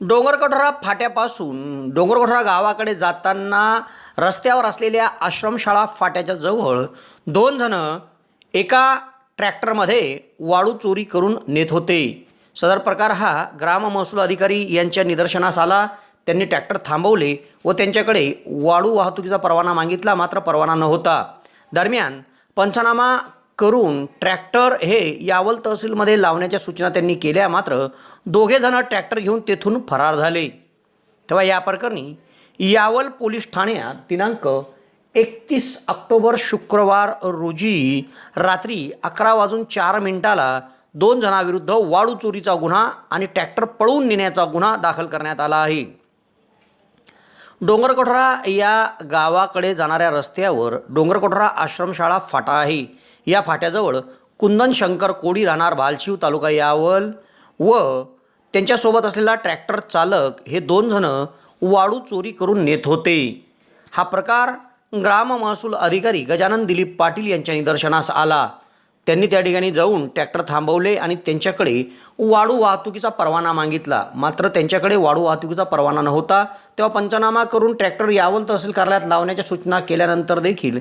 डोंगरकठोरा फाट्यापासून डोंगरकठोरा गावाकडे जाताना रस्त्यावर असलेल्या आश्रमशाळा फाट्याच्या जवळ दोन जण एका ट्रॅक्टरमध्ये वाळू चोरी करून नेत होते. सदर प्रकार हा ग्राम महसूल अधिकारी यांच्या निदर्शनास आला. त्यांनी ट्रॅक्टर थांबवले व त्यांच्याकडे वाळू वाहतुकीचा परवाना मागितला मात्र परवाना नव्हता. दरम्यान पंचनामा करून ट्रॅक्टर हे यावल तहसीलमध्ये लावण्याच्या सूचना त्यांनी केल्या. मात्र दोघेजणं ट्रॅक्टर घेऊन तेथून फरार झाले. तेव्हा या प्रकरणी यावल पोलीस ठाण्यात दिनांक एकतीस ऑक्टोबर शुक्रवार रोजी रात्री अकरा वाजून चार मिनिटाला दोन जणांविरुद्ध वाळू चोरीचा गुन्हा आणि ट्रॅक्टर पळवून नेण्याचा गुन्हा दाखल करण्यात आला आहे. डोंगरकोठरा या गावाकडे जाणाऱ्या रस्त्यावर डोंगरकोठरा आश्रमशाळा फाटा आहे. या फाट्याजवळ कुंदन शंकर कोडी राहणार भालशिव तालुका यावल व त्यांच्यासोबत असलेला ट्रॅक्टर चालक हे दोनजणं वाळू चोरी करून नेत होते. हा प्रकार ग्राम महसूल अधिकारी गजानन दिलीप पाटील यांच्या निदर्शनास आला. त्यांनी त्या ठिकाणी जाऊन ट्रॅक्टर थांबवले आणि त्यांच्याकडे वाळू वाहतुकीचा परवाना मागितला. मात्र त्यांच्याकडे वाळू वाहतुकीचा परवाना नव्हता. तेव्हा पंचनामा करून ट्रॅक्टर यावल तहसील कार्यालयात लावण्याच्या सूचना केल्यानंतर देखील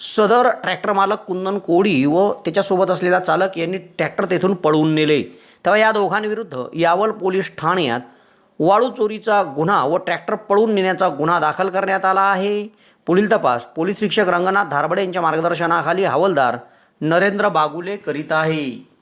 सदर ट्रॅक्टर मालक कुंदन कोडी व त्याच्यासोबत असलेला चालक यांनी ट्रॅक्टर तेथून पळवून नेले. तेव्हा या दोघांविरुद्ध यावल पोलीस ठाण्यात वाळू चोरीचा गुन्हा व ट्रॅक्टर पळवून नेण्याचा गुन्हा दाखल करण्यात आला आहे. पुढील तपास पोलीस निरीक्षक रंगनाथ धारबडे यांच्या मार्गदर्शनाखाली हवालदार नरेंद्र बागुले करीत आहे.